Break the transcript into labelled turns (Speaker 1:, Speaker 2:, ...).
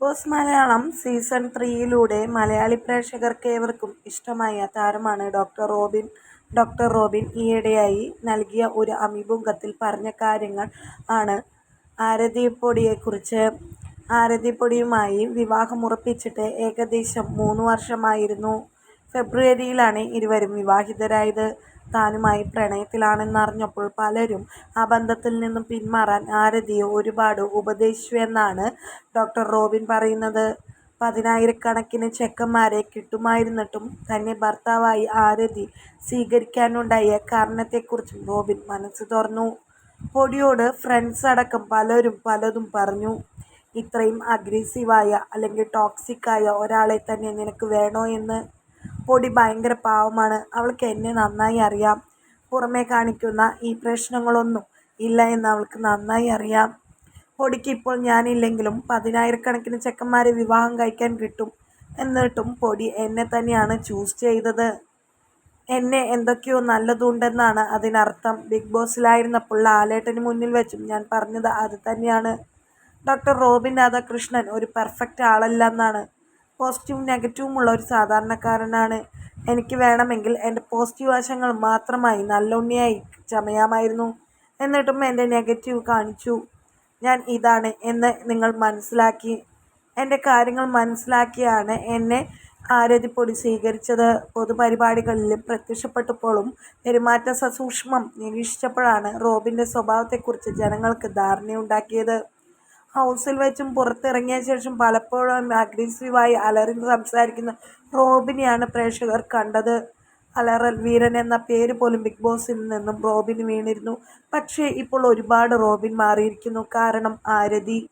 Speaker 1: Boss Malayalam season ത്രീയിലൂടെ മലയാളി പ്രേക്ഷകർക്ക് ഏവർക്കും ഇഷ്ടമായ താരമാണ് ഡോക്ടർ റോബിൻ. ഡോക്ടർ റോബിൻ ഈയിടെയായി നൽകിയ ഒരു അഭിമുഖത്തിൽ പറഞ്ഞ കാര്യങ്ങൾ ആണ് ആരതിപ്പൊടിയെക്കുറിച്ച്. ആരതിപ്പൊടിയുമായി വിവാഹമുറപ്പിച്ചിട്ട് ഏകദേശം മൂന്ന് വർഷമായിരുന്നു. ഫെബ്രുവരിയിലാണ് ഇരുവരും വിവാഹിതരായത്. താനുമായി പ്രണയത്തിലാണെന്നറിഞ്ഞപ്പോൾ പലരും ആ ബന്ധത്തിൽ നിന്നും പിന്മാറാൻ ആരതിയെ ഒരുപാട് ഉപദേശിച്ചുവെന്നാണ് ഡോക്ടർ റോബിൻ പറയുന്നത്. പതിനായിരക്കണക്കിന് ചെക്കന്മാരെ കിട്ടുമായിരുന്നിട്ടും തന്നെ ഭർത്താവായി ആരതി സ്വീകരിക്കാനുണ്ടായ കാരണത്തെക്കുറിച്ചും റോബിൻ മനസ്സ് തുറന്നു. പൊടിയോട് ഫ്രണ്ട്സ് അടക്കം പലരും പലതും പറഞ്ഞു. ഇത്രയും അഗ്രസീവായ അല്ലെങ്കിൽ ടോക്സിക്കായ ഒരാളെ തന്നെ നിനക്ക് വേണോ എന്ന്. പൊടി ഭയങ്കര പാവമാണ്. അവൾക്ക് എന്നെ നന്നായി അറിയാം. പുറമേ കാണിക്കുന്ന ഈ പ്രശ്നങ്ങളൊന്നും ഇല്ല എന്ന് അവൾക്ക് നന്നായി അറിയാം. പൊടിക്ക് ഇപ്പോൾ ഞാനില്ലെങ്കിലും പതിനായിരക്കണക്കിന് ചെക്കന്മാരെ വിവാഹം കഴിക്കാൻ കിട്ടും. എന്നിട്ടും പൊടി എന്നെ തന്നെയാണ് ചൂസ് ചെയ്തത്. എന്നെ എന്തൊക്കെയോ നല്ലതുണ്ടെന്നാണ് അതിനർത്ഥം. ബിഗ് ബോസിലായിരുന്നപ്പോൾ ലാലേട്ടന് മുന്നിൽ വെച്ചും ഞാൻ പറഞ്ഞത് അത് തന്നെയാണ്. ഡോക്ടർ റോബിൻ രാധാകൃഷ്ണൻ ഒരു പെർഫെക്റ്റ് ആളല്ലെന്നാണ്. പോസിറ്റീവും നെഗറ്റീവും ഉള്ള ഒരു സാധാരണക്കാരനാണ്. എനിക്ക് വേണമെങ്കിൽ എന്റെ പോസിറ്റീവ് വശങ്ങൾ മാത്രമായി നല്ലൊണ്ണിയായി ചമയാമായിരുന്നു. എന്നിട്ടും എന്റെ നെഗറ്റീവ് കാണിച്ചു ഞാൻ ഇതാണ് എന്ന് നിങ്ങൾ മനസ്സിലാക്കി. എന്റെ കാര്യങ്ങൾ മനസ്സിലാക്കിയാണ് എന്നെ ആരതിപ്പൊടി സ്വീകരിച്ചത്. പൊതുപരിപാടികളിൽ പ്രത്യക്ഷപ്പെട്ടപ്പോഴും പെരുമാറ്റ സസൂക്ഷ്മം നിരീക്ഷിച്ചപ്പോഴാണ് റോബിന്റെ സ്വഭാവത്തെക്കുറിച്ച് ജനങ്ങൾക്ക് ധാരണയുണ്ടായത്. ഹൗസിൽ വെച്ചും പുറത്തിറങ്ങിയ ശേഷം പലപ്പോഴും അഗ്രസീവായി അലറി സംസാരിക്കുന്ന റോബിനെയാണ് പ്രേക്ഷകർ കണ്ടത്. അലറൽ വീരൻ എന്ന പേര് പോലും ബിഗ് ബോസിൽ നിന്നും റോബിന് വീണിരുന്നു. പക്ഷേ ഇപ്പോൾ ഒരുപാട് റോബിൻ മാറിയിരിക്കുന്നു. കാരണം ആരതി